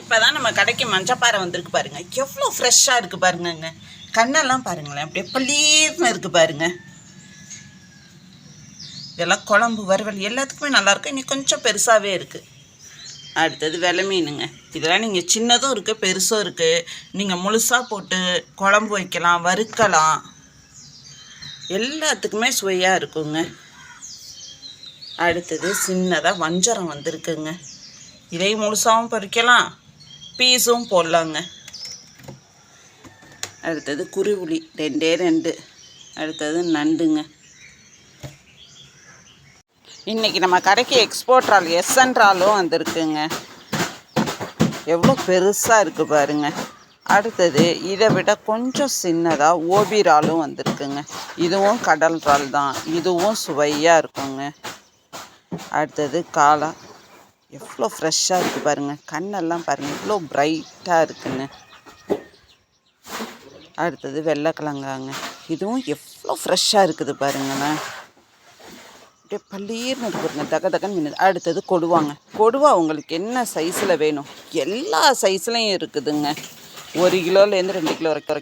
இப்போ தான் நம்ம கடைக்கு மஞ்சப்பாறை வந்திருக்கு பாருங்க. எவ்வளோ ஃப்ரெஷ்ஷாக இருக்குது பாருங்கங்க. கண்ணெல்லாம் பாருங்களேன். அப்படியே பள்ளீர்னு இருக்குது பாருங்க. இதெல்லாம் குழம்பு வறுவல் எல்லாத்துக்குமே நல்லாயிருக்கும் இன்னைக்கு கொஞ்சம் பெருசாகவே இருக்குது அடுத்தது வெலை மீனுங்க. இதெல்லாம் நீங்கள் சின்னதும் இருக்குது பெருசும் இருக்குது நீங்கள் முழுசாக போட்டு குழம்பு வைக்கலாம் வறுக்கலாம். எல்லாத்துக்குமே சுவையாக இருக்குங்க. அடுத்தது சின்னதாக வஞ்சரம் வந்திருக்குங்க. இதையும் முழுசாகவும் பறிக்கலாம். பீஸும் போடலாங்க. அடுத்தது குருவுளி ரெண்டே ரெண்டு. அடுத்தது நண்டுங்க. இன்றைக்கி நம்ம கடைக்கு எக்ஸ்போர்ட் இறால் எஸ்என்ட்ராலும் வந்திருக்குங்க. எவ்வளோ பெருசாக இருக்குது பாருங்க. அடுத்தது இதை விட கொஞ்சம் சின்னதாக ஓபி இறாலும் வந்திருக்குங்க. இதுவும் கடல் இறால் தான். இதுவும் சுவையாக இருக்குங்க. அடுத்தது காளா எவ்வளோ ஃப்ரெஷ்ஷாக இருக்குது பாருங்கள் கண்ணெல்லாம் பாருங்கள் இவ்வளோ பிரைட்டாக இருக்குன்னு. அடுத்தது வெள்ளைக்கிழங்காங்க இதுவும் எவ்வளோ ஃப்ரெஷ்ஷாக இருக்குது பாருங்களேன் அப்படியே பள்ளீர்னு இருக்குங்க தக தகன்னு அடுத்தது கொடுவாங்க. கொடுவா உங்களுக்கு என்ன சைஸில் வேணும்? எல்லா சைஸ்லையும் இருக்குதுங்க. ஒரு கிலோலேருந்து ரெண்டு கிலோ வரைக்கும்